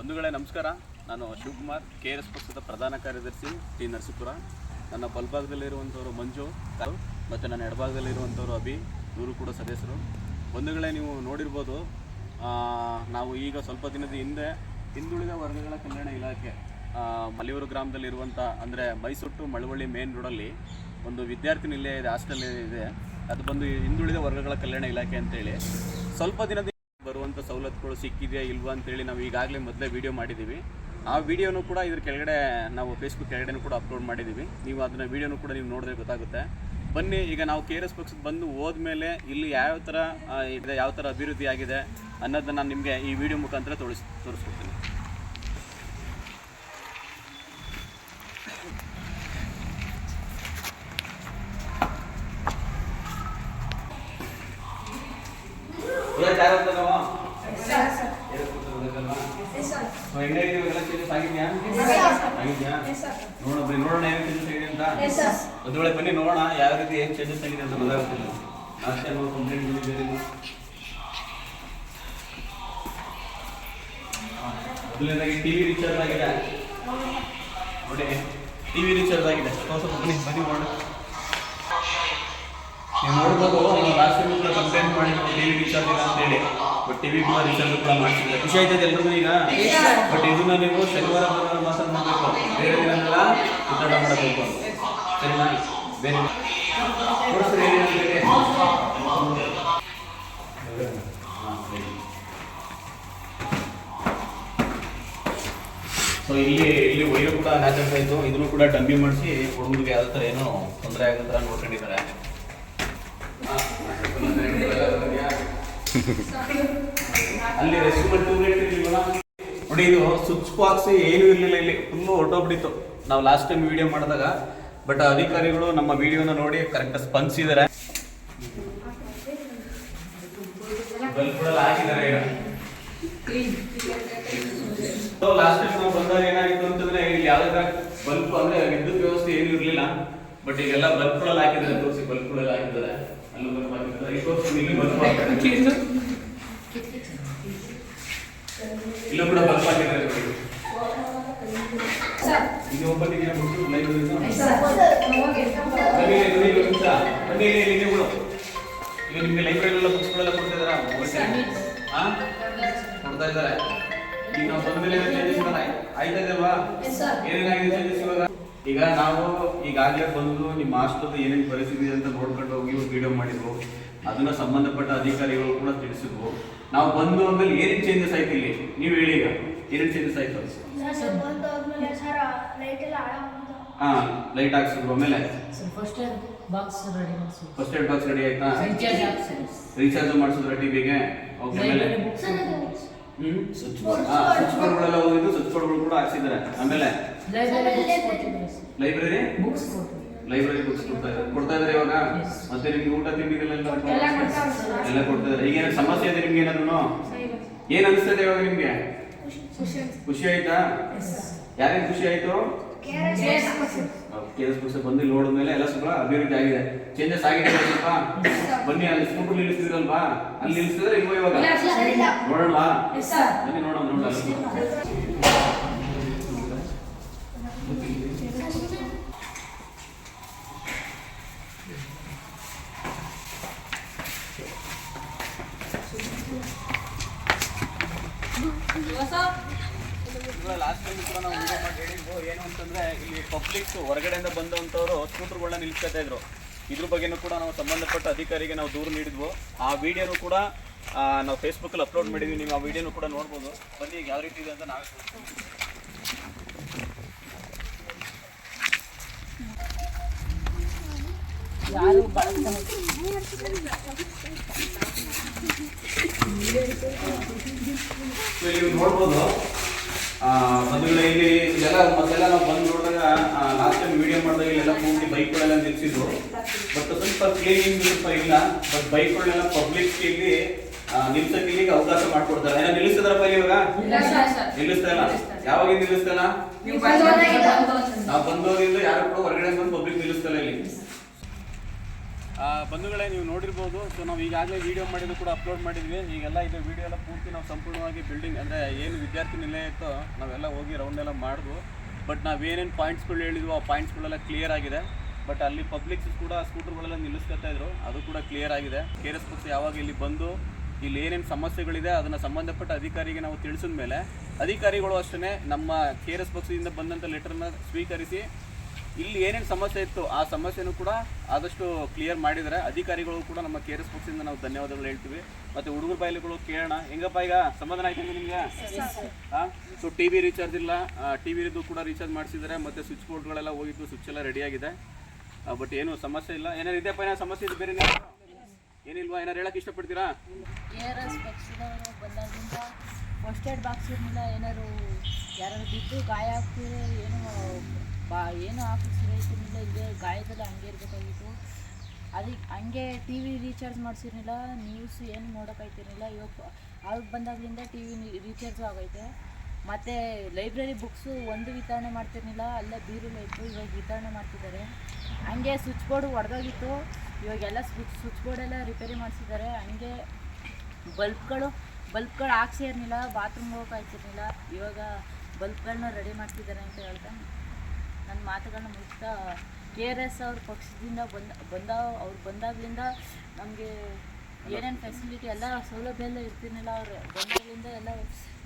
ಬಂಧುಗಳೇ, ನಮಸ್ಕಾರ. ನಾನು ಶಿವಕುಮಾರ್ ಕೆ ಆರ್ ಎಸ್ ಪಕ್ಷದ ಪ್ರಧಾನ ಕಾರ್ಯದರ್ಶಿ ಟಿ ನರಸೀಪುರ. ನನ್ನ ಬಲಭಾಗದಲ್ಲಿರುವಂಥವ್ರು ಮಂಜು, ಮತ್ತು ನನ್ನ ಎಡಭಾಗದಲ್ಲಿರುವಂಥವ್ರು ಅಭಿ, ಇವರು ಕೂಡ ಸದಸ್ಯರು. ಬಂಧುಗಳೇ, ನೀವು ನೋಡಿರ್ಬೋದು ನಾವು ಈಗ ಸ್ವಲ್ಪ ದಿನದ ಹಿಂದೆ ಹಿಂದುಳಿದ ವರ್ಗಗಳ ಕಲ್ಯಾಣ ಇಲಾಖೆ ಮಲಿಯೂರು ಗ್ರಾಮದಲ್ಲಿರುವಂಥ, ಅಂದರೆ ಮೈಸೂರು ಟು ಮಳವಳ್ಳಿ ಮೇನ್ ರೋಡಲ್ಲಿ ಒಂದು ವಿದ್ಯಾರ್ಥಿ ನಿಲಯ ಇದೆ, ಹಾಸ್ಟೆಲ್ ಇದೆ. ಅದು ಬಂದು ಹಿಂದುಳಿದ ವರ್ಗಗಳ ಕಲ್ಯಾಣ ಇಲಾಖೆ ಅಂತೇಳಿ. ಸ್ವಲ್ಪ ದಿನದ ಬರುವಂಥ ಸವಲತ್ತುಗಳು ಸಿಕ್ಕಿದೆಯಾ ಇಲ್ವಾ ಅಂತೇಳಿ ನಾವು ಈಗಾಗಲೇ ಮೊದಲೇ ವಿಡಿಯೋ ಮಾಡಿದ್ದೀವಿ. ಆ ವಿಡಿಯೋನು ಕೂಡ ಇದ್ರ ಕೆಳಗಡೆ ನಾವು ಫೇಸ್ಬುಕ್ ಕೆಳಗಡೆನೂ ಕೂಡ ಅಪ್ಲೋಡ್ ಮಾಡಿದ್ದೀವಿ. ನೀವು ಅದನ್ನ ವಿಡಿಯೋನು ಕೂಡ ನೀವು ನೋಡಿದ್ರೆ ಗೊತ್ತಾಗುತ್ತೆ. ಬನ್ನಿ, ಈಗ ನಾವು ಕೆ ಆರ್ ಎಸ್ ಪಕ್ಷಕ್ಕೆ ಬಂದು ಹೋದ್ಮೇಲೆ ಇಲ್ಲಿ ಯಾವ ಥರ ಇದೆ, ಯಾವ ಥರ ಅಭಿವೃದ್ಧಿ ಆಗಿದೆ ಅನ್ನೋದನ್ನ ನಾನು ನಿಮಗೆ ಈ ವಿಡಿಯೋ ಮುಖಾಂತರ ತೋರಿಸ್, ತೋರಿಸ್ಕೊಡ್ತೀನಿ. ನೋಡೋಣ ನೋಡೋಣ ಏನು ಚೇಂಜಸ್ ಆಗಿದೆ ಅಂತ? ಒಂದು ವೇಳೆ ಬನ್ನಿ ನೋಡೋಣ ಯಾವ ರೀತಿ ಏನು ಚೇಂಜಸ್ ಆಗಿದೆ ಅಂತ ಗೊತ್ತಾಗ್ತಿಲ್ಲ ಅಷ್ಟೇ ನಾವು ಕಂಪ್ಲೇಂಟ್ ಬಂದಿದ್ದೀರಿ ಮೊದಲನೇದಾಗಿ ಟಿ ವಿ ರೀಚಾರ್ಜ್ ಆಗಿದೆ. ನೋಡಿ ಟಿ ವಿ ರೀಚಾರ್ಜ್ ಆಗಿದೆ. ಸ್ವಲ್ಪ ಬನ್ನಿ ಬನ್ನಿ ನೋಡೋಣ. ನೀವು ನೋಡ್ಬೋದು ನಾವು ಲಾಸ್ಟ್ ಕಂಪ್ಲೇಂಟ್ ಮಾಡಿ ಟಿ ವಿ ರೀಚಾರ್ಜ್ ಇಲ್ಲ ಅಂತೇಳಿ. ಬಟ್ ಟಿವಿ ಕೂಡ ರೀಚಾರ್ಜ್ ಕೂಡ ಮಾಡ್ತಿಲ್ಲ ಖುಷಿ ಆಯ್ತದೆ ಎಲ್ರಿಗೂ ಈಗ? ಬಟ್ ಇದನ್ನ ನೀವು ಶನಿವಾರ ಭಾನುವಾರ ಮಾತ್ರ ಮಾಡಬೇಕು ಬೇರೆ ದಿನಗಳ ಉತ್ತಡ ಮಾಡಬೇಕು. ಸರಿನಾ ಬೇರೆ ಸೊ ಇಲ್ಲಿ ಇಲ್ಲಿ ವೈರು ಕೂಡ ನ್ಯಾಚ್ ಆಗ್ತಾ ಇದನ್ನು ಕೂಡ ಡಂಬಿ ಮಾಡಿಸಿ ಹುಡುಗರಿಗೆ ಯಾವ ಥರ ಏನೋ ತೊಂದರೆ ಆಗೋ ಥರ ನೋಡ್ಕೊಂಡಿದ್ದಾರೆ ಅಲ್ಲಿ ರೆಸ್ಯೂಮ್ ಟೂ ರೇಟ್ ಇರಲಿಲ್ಲ ನೋಡಿ, ಇದು ಸ್ವಿಚ್ ಬಾಕ್ಸ್ ಏನೂ ಇರಲಿಲ್ಲ ಇಲ್ಲಿ. ಫುಲ್ಲು ಹೊರಟೋಗ್ಬಿಟ್ಟಿತ್ತು. ನಾವು ಲಾಸ್ಟ್ ಟೈಮ್ ವಿಡಿಯೋ ಮಾಡಿದಾಗ. ಬಟ್ ಅಧಿಕಾರಿಗಳು ನಮ್ಮ ವಿಡಿಯೋನ ನೋಡಿ ಕರೆಕ್ಟ್ ಸ್ಪಂದಿಸಿದ್ದಾರೆ ಲಾಸ್ಟ್ ಟೈಮ್ ಬಂದಾಗ ಏನಾಗಿತ್ತು ಅಂತಂದ್ರೆ, ಇಲ್ಲಿ ಯಾವ್ದಾರ ಬಲ್ಬ್ ಅಂದ್ರೆ ವಿದ್ಯುತ್ ವ್ಯವಸ್ಥೆ ಏನು ಇರಲಿಲ್ಲ. ಬಟ್ ಈಗೆಲ್ಲ ಬಲ್ಪ್ಗಳಲ್ಲಿ ಹಾಕಿದ್ದಾರೆ ತೋರಿಸಿ ಬಲ್ಬ್ಗಳೆಲ್ಲ ಹಾಕಿದ್ದಾರೆ ಇಲ್ಲಿ ಕೂಡ ಬಲ್ಬ್ ಹಾಕಿದ್ದಾರೆ ಇದು ಇದೆ ಬಿಟ್ಟು ಲೈಬ್ರರಿ ಬನ್ನಿ ಇಲ್ಲಿ, ನೀವು. ಈಗ ನಿಮ್ಗೆ ಲೈಬ್ರರಿ ಎಲ್ಲ ಬುಕ್ಸ್ಗಳೆಲ್ಲ ಕೊಡ್ತಾ ಇದ್ದಾರಾ. ಹಾ ಕೊಡ್ತಾ ಇದ್ದಾರೆ ಈಗ ನಾವು ಬಂದ ಮೇಲೆ ಚೇಂಜಸ್ ಆಯ್ತಾ ಇದೆಯಲ್ವಾ ಏನೇನಾಗಿದೆ ಚೇಂಜಸ್ ಇವಾಗ? ಈಗ ನಾವು ಈಗಾಗಲೇ ಬಂದು ನಿಮ್ಮ ಆಸ್ಪತ್ರೆ ಏನೇನು ಪರಿಸ್ಥಿತಿ ಇದೆ ಅಂತ ನೋಡ್ಕೊಂಡು ಹೋಗಿ ವಿಡಿಯೋ ಮಾಡಿದ್ವು. ಅದನ್ನ ಸಂಬಂಧಪಟ್ಟ ಅಧಿಕಾರಿಗಳು ಕೂಡ ತಿಳಿಸಿದ್ವು. ನಾವು ಬಂದು ಆಮೇಲೆ ಏನೇನು ಚೇಂಜಸ್ ಆಯ್ತು ಇಲ್ಲಿ? ನೀವು ಹೇಳಿ ಈಗ. ಏನೇನು ಚೇಂಜಸ್ ಆಯ್ತು? ಸರ್ ಬಂದು ಹೋದ್ಮೇಲೆ ಸರ್ ಲೈಟ್ ಎಲ್ಲ ಹಾಳಾಗ್ಬಿಡ್ತು ಹಾ ಲೈಟ್ ಹಾಕ್ಸಿದ್ರು ಆಮೇಲೆ? ಸರ್ ಫಸ್ಟ್ ಬಾಕ್ಸ್ ರೆಡಿ ಮಾಡಿಸಿ ಫಸ್ಟ್ ಏಡ್ ಬಾಕ್ಸ್ ರೆಡಿ ಆಯ್ತಾ? ರೀಚಾರ್ಜ್ ರೀಚಾರ್ಜ್ ಮಾಡಿಸಿದ್ರ ಟಿವಿಗೆ ಓಕೆ ಆಮೇಲೆ? ಹ್ಮ್ ಅದು ಹ್ಮ್ ಸ್ವಿಚ್ ಬೋರ್ಡ್ಗಳೆಲ್ಲ ಹೋಗಿದ್ದು ಸ್ವಿಚ್ ಬೋರ್ಡ್ಗಳು ಕೂಡ ಹಾಕ್ಸಿದ್ದಾರೆ. ಆಮೇಲೆ? ಲೈಬ್ರರಿ ಬುಕ್ಸ್ ಲೈಬ್ರರಿ ಬುಕ್ಸ್ ಕೊಟ್ಟಿದ್ದಾರೆ ಲೈಬ್ರರಿ ಬುಕ್ಸ್ ಕೊಡ್ತಾ ಇದ್ದಾರೆ. ಕೊಡ್ತಾ ಇದ್ದಾರೆ ಇವಾಗ? ಮತ್ತೆ ನಿಮ್ಗೆ ಊಟ ತಿಂಡಿಗಳೆಲ್ಲ ಎಲ್ಲ ಕೊಡ್ತಾರೆ ಎಲ್ಲ ಕೊಡ್ತಾ ಇದ್ದಾರೆ ಈಗ ಏನಾದ್ರು ಸಮಸ್ಯೆ ಇದೆ ನಿಮ್ಗೆ ಏನಾದ್ರು ಏನ್ ಅನಿಸ್ತದೆ ಇವಾಗ ನಿಮ್ಗೆ? ಖುಷಿ ಆಯ್ತಾ. ಯಾರಿಗೆ ಖುಷಿ ಆಯ್ತು? KRS ಕೆ ಎಸ್ ಬಂದು ನೋಡಿದ್ಮೇಲೆ ಎಲ್ಲ ಸ್ವಲ್ಪ ಅಭಿವೃದ್ಧಿ ಆಗಿದೆ. ಚೇಂಜಸ್ ಆಗಿದೆ ಅಲ್ವಾ ಸ್ವಲ್ಪ? ಬನ್ನಿ ಅಲ್ಲಿ ಸ್ಕೂಟರ್ ನಿಲ್ಲಿಸಿದ್ರಲ್ವಾ ಅಲ್ಲಿ ನಿಲ್ಲಿಸಿದ್ರೆ ಇಲ್ವೋ ಇವಾಗ? ನೋಡೋಣ. ಬನ್ನಿ ನೋಡೋಣ ನೋಡೋಣ. ಲಾಸ್ಟ್ ಟೈಮ್ ಕೂಡ ವಿಡಿಯೋ ಮಾಡಿ ಹೇಳಿದ್ವು ಏನು ಅಂತಂದ್ರೆ ಇಲ್ಲಿ ಪಬ್ಲಿಕ್ ಹೊರಗಡೆಯಿಂದ ಬಂದಂಥವ್ರು ಸ್ಕೂಟರ್ಗಳನ್ನ ನಿಲ್ಸ್ಕೊತಾ ಇದ್ರು. ಇದ್ರ ಬಗ್ಗೆನೂ ಕೂಡ ನಾವು ಸಂಬಂಧಪಟ್ಟ ಅಧಿಕಾರಿಗೆ ನಾವು ದೂರು ನೀಡಿದ್ವು. ಆ ವಿಡಿಯೋನು ಕೂಡ ನಾವು ನಾವು ಫೇಸ್ಬುಕ್ಕಲ್ಲಿ ಅಪ್ಲೋಡ್ ಮಾಡಿದ್ವಿ. ನೀವು ಆ ವಿಡಿಯೋನು ಕೂಡ ನೋಡ್ಬೋದು. ಬನ್ನಿ ಯಾವ ರೀತಿ ಇದೆ ಅಂತ ನಾವು ಯಾರು ಬಳಸ್ತಾರೆ ನೀವು ನೋಡ್ಬೋದು. ಮೊದಲು ಬಂಧುಗಳೇ ಇಲ್ಲಿ ಇದೆಲ್ಲ ಮೊದಲೆಲ್ಲ ನಾವು ಬಂದು ನೋಡಿದಾಗ ಲಾಸ್ಟ್ ಟೈಮ್ ವೀಡಿಯೋ ಮಾಡಿದಾಗ ಇಲ್ಲೆಲ್ಲ ಪೂರ್ತಿ ಬೈಕ್ಗಳೆಲ್ಲ ನಿಲ್ಸಿದ್ರು. ಬಟ್ ಸ್ವಲ್ಪ ಕ್ಲೀನಿಂಗ್ ಸ್ವಲ್ಪ ಇಲ್ಲ. ಬಟ್ ಬೈಕ್ಗಳನ್ನೆಲ್ಲ ಪಬ್ಲಿಕ್ ಇಲ್ಲಿ ನಿಲ್ಸಕ್ಕೆ ಇಲ್ಲಿಗೆ ಅವಕಾಶ ಮಾಡ್ಕೊಡ್ತಾರೆ. ಏನೋ ನಿಲ್ಲಿಸಿದ್ರಪ್ಪ ಇವಾಗ? ನಿಲ್ಲಿಸ್ತಾ ಇಲ್ಲ? ಯಾವಾಗ ನಿಲ್ಲಿಸ್ತಾನ ಇಲ್ಲ? ನೀವು ಬಂದವರಿಂದ ಯಾರು ಕೂಡ ಹೊರಗಡೆ ಬಂದು ಪಬ್ಲಿಕ್ ನಿಲ್ಲಿಸ್ತಾ ಇಲ್ಲ. ಬಂಧುಗಳೇ, ನೀವು ನೋಡಿರ್ಬೋದು. ಸೊ ನಾವು ಈಗಾಗಲೇ ವಿಡಿಯೋ ಮಾಡಿದ್ದು ಕೂಡ ಅಪ್ಲೋಡ್ ಮಾಡಿದ್ವಿ. ಈಗೆಲ್ಲ ಇದು ವೀಡಿಯೋ ಎಲ್ಲ ಪೂರ್ತಿ ನಾವು ಸಂಪೂರ್ಣವಾಗಿ ಬಿಲ್ಡಿಂಗ್ ಅಂದರೆ ಏನು ವಿದ್ಯಾರ್ಥಿ ನಿಲಯ ಇತ್ತೋ ನಾವೆಲ್ಲ ಹೋಗಿ ರೌಂಡ್ ಎಲ್ಲ ಮಾಡಿದ್ವು ಬಟ್ ನಾವೇನೇನು ಪಾಯಿಂಟ್ಸ್ಗಳು ಹೇಳಿದ್ವು ಆ ಪಾಯಿಂಟ್ಸ್ಗಳೆಲ್ಲ ಕ್ಲಿಯರ್ ಆಗಿದೆ. ಬಟ್ ಅಲ್ಲಿ ಪಬ್ಲಿಕ್ಸ್ ಕೂಡ ಸ್ಕೂಟರ್ಗಳೆಲ್ಲ ನಿಲ್ಲಿಸ್ಕೊತಾ ಇದ್ರು. ಅದು ಕೂಡ ಕ್ಲಿಯರ್ ಆಗಿದೆ. ಕೆ ಆರ್ ಎಸ್ ಪಕ್ಷ ಯಾವಾಗ ಇಲ್ಲಿ ಬಂದು, ಇಲ್ಲಿ ಏನೇನು ಸಮಸ್ಯೆಗಳಿದೆ ಅದನ್ನು ಸಂಬಂಧಪಟ್ಟ ಅಧಿಕಾರಿಗೆ ನಾವು ತಿಳಿಸಿದ ಮೇಲೆ ಅಧಿಕಾರಿಗಳು ಅಷ್ಟೇ ನಮ್ಮ ಕೆ ಆರ್ ಎಸ್ ಪಕ್ಷದಿಂದ ಬಂದಂಥ ಲೆಟರ್ನ ಸ್ವೀಕರಿಸಿ ಇಲ್ಲಿ ಏನೇನು ಸಮಸ್ಯೆ ಇತ್ತು ಆ ಸಮಸ್ಯೆನೂ ಕೂಡ ಆದಷ್ಟು ಕ್ಲಿಯರ್ ಮಾಡಿದರೆ ಅಧಿಕಾರಿಗಳು ಕೂಡ ನಮ್ಮ ಕೆ ಆರ್ ಎಸ್ ಪಕ್ಷದಿಂದ ನಾವು ಧನ್ಯವಾದಗಳು ಹೇಳ್ತೀವಿ. ಮತ್ತು ಹುಡುಗರ ಬಾಯಿಲುಗಳು ಕೇಳೋಣ. ಹೆಂಗಪ್ಪ ಈಗ? ಸಮಾಧಾನ ಆಯ್ತು ನಿಮಗೆ? ಹಾಂ? ಸೊ ಟಿ ವಿ ರೀಚಾರ್ಜ್ ಇಲ್ಲ. ಟಿ ವಿದು ಕೂಡ ರೀಚಾರ್ಜ್ ಮಾಡಿಸಿದ್ದಾರೆ. ಮತ್ತು ಸ್ವಿಚ್ ಬೋರ್ಡ್ಗಳೆಲ್ಲ ಹೋಗಿದ್ದು ಸ್ವಿಚ್ ಎಲ್ಲ ರೆಡಿಯಾಗಿದೆ ಬಟ್ ಏನು ಸಮಸ್ಯೆ ಇಲ್ಲ. ಏನಾರು ಇದೆಯಪ್ಪ ಏನೋ ಸಮಸ್ಯೆ ಇದೆ ಬೇರೆ? ಏನಿಲ್ವಾ? ಏನಾರು ಹೇಳಕ್ಕೆ ಇಷ್ಟಪಡ್ತೀರಾ? ಕೆ ಆರ್ ಎಸ್ ಪಕ್ಷದವರು ಬಂದಾಗಿಂದ ಫಸ್ಟ್ ಏಡ್ ಏನಾರು ಯಾರು ಬಿದ್ದು ಗಾಯ ಆಗ್ತೀರಿ ಏನು ಬಾ, ಏನು ಆಫೀಸ್ ರೈತರಿಂದ ಇಲ್ಲೇ ಗಾಯದಲ್ಲಿ ಹಂಗೆ ಇರಬೇಕಾಗಿತ್ತು. ಅದಕ್ಕೆ ಹಂಗೆ ಟಿ ವಿ ರೀಚಾರ್ಜ್ ಮಾಡಿಸಿರ್ಲಿಲ್ಲ ನ್ಯೂಸ್ ಏನು ನೋಡೋಕ್ಕಾಯ್ತಿರಲಿಲ್ಲ ಇವಾಗ ಆಗ ಬಂದಾಗಲಿಂದ ಟಿ ವಿ ರೀಚಾರ್ಜು ಆಗೈತೆ. ಮತ್ತು ಲೈಬ್ರರಿ ಬುಕ್ಸು ಒಂದು ವಿತರಣೆ ಮಾಡ್ತಿರ್ಲಿಲ್ಲ, ಅಲ್ಲೇ ಬೀರುಲ್ಲ ಇತ್ತು, ಇವಾಗ ವಿತರಣೆ ಮಾಡ್ತಿದ್ದಾರೆ. ಹಂಗೆ ಸ್ವಿಚ್ ಬೋರ್ಡ್ ಒಡೆದೋಗಿತ್ತು. ಇವಾಗೆಲ್ಲ ಸ್ವಿಚ್ ಸ್ವಿಚ್ ಬೋರ್ಡೆಲ್ಲ ರಿಪೇರಿ ಮಾಡಿಸಿದ್ದಾರೆ. ಹಂಗೆ ಬಲ್ಬ್ಗಳು ಬಲ್ಬ್ಗಳು ಹಾಕ್ಸೇ ಇರಲಿಲ್ಲ ಬಾತ್ರೂಮ್ ಹೋಗಕ್ಕೆ ಆಯ್ತಿರ್ಲಿಲ್ಲ ಇವಾಗ ಬಲ್ಬ್ಗಳನ್ನ ರೆಡಿ ಮಾಡ್ತಿದ್ದಾರೆ ಅಂತ ಹೇಳ್ತಾ. ನನ್ನ ಮಾತುಗಳನ್ನ ಮುಗಿಸ್ತಾ ಕೆ ಆರ್ ಎಸ್ ಅವ್ರ ಪಕ್ಷದಿಂದ ಬಂದ ಬಂದ ಅವ್ರು ಬಂದಾಗ್ಲಿಂದ ನಮಗೆ ಏನೇನು ಫೆಸಿಲಿಟಿ ಎಲ್ಲ ಸೌಲಭ್ಯ ಎಲ್ಲ ಇರ್ತೀನಿಲ್ಲ ಅವ್ರು ಬಂದಾಗ್ಲಿಂದ ಎಲ್ಲ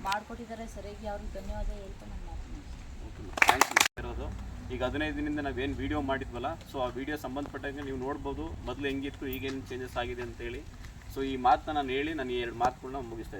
ಮಾಡಿಕೊಟ್ಟಿದ್ದಾರೆ. ಸರಿಯಾಗಿ ಅವ್ರಿಗೆ ಧನ್ಯವಾದ ಹೇಳ್ತಾ ನಾನು ಈಗ ಹದಿನೈದು ದಿನದಿಂದ ನಾವೇನು ವಿಡಿಯೋ ಮಾಡಿದ್ವಲ್ಲ ಸೊ ಆ ವಿಡಿಯೋ ಸಂಬಂಧಪಟ್ಟಂಗೆ ನೀವು ನೋಡ್ಬೋದು. ಮೊದಲು ಹೆಂಗಿತ್ತು, ಈಗೇನು ಚೇಂಜಸ್ ಆಗಿದೆ ಅಂತೇಳಿ ಸೊ ಈ ಮಾತನ್ನ ನಾನು ಹೇಳಿ, ನಾನು ಎರಡು ಮಾತುಗಳನ್ನ ಮುಗಿಸ್ತಾ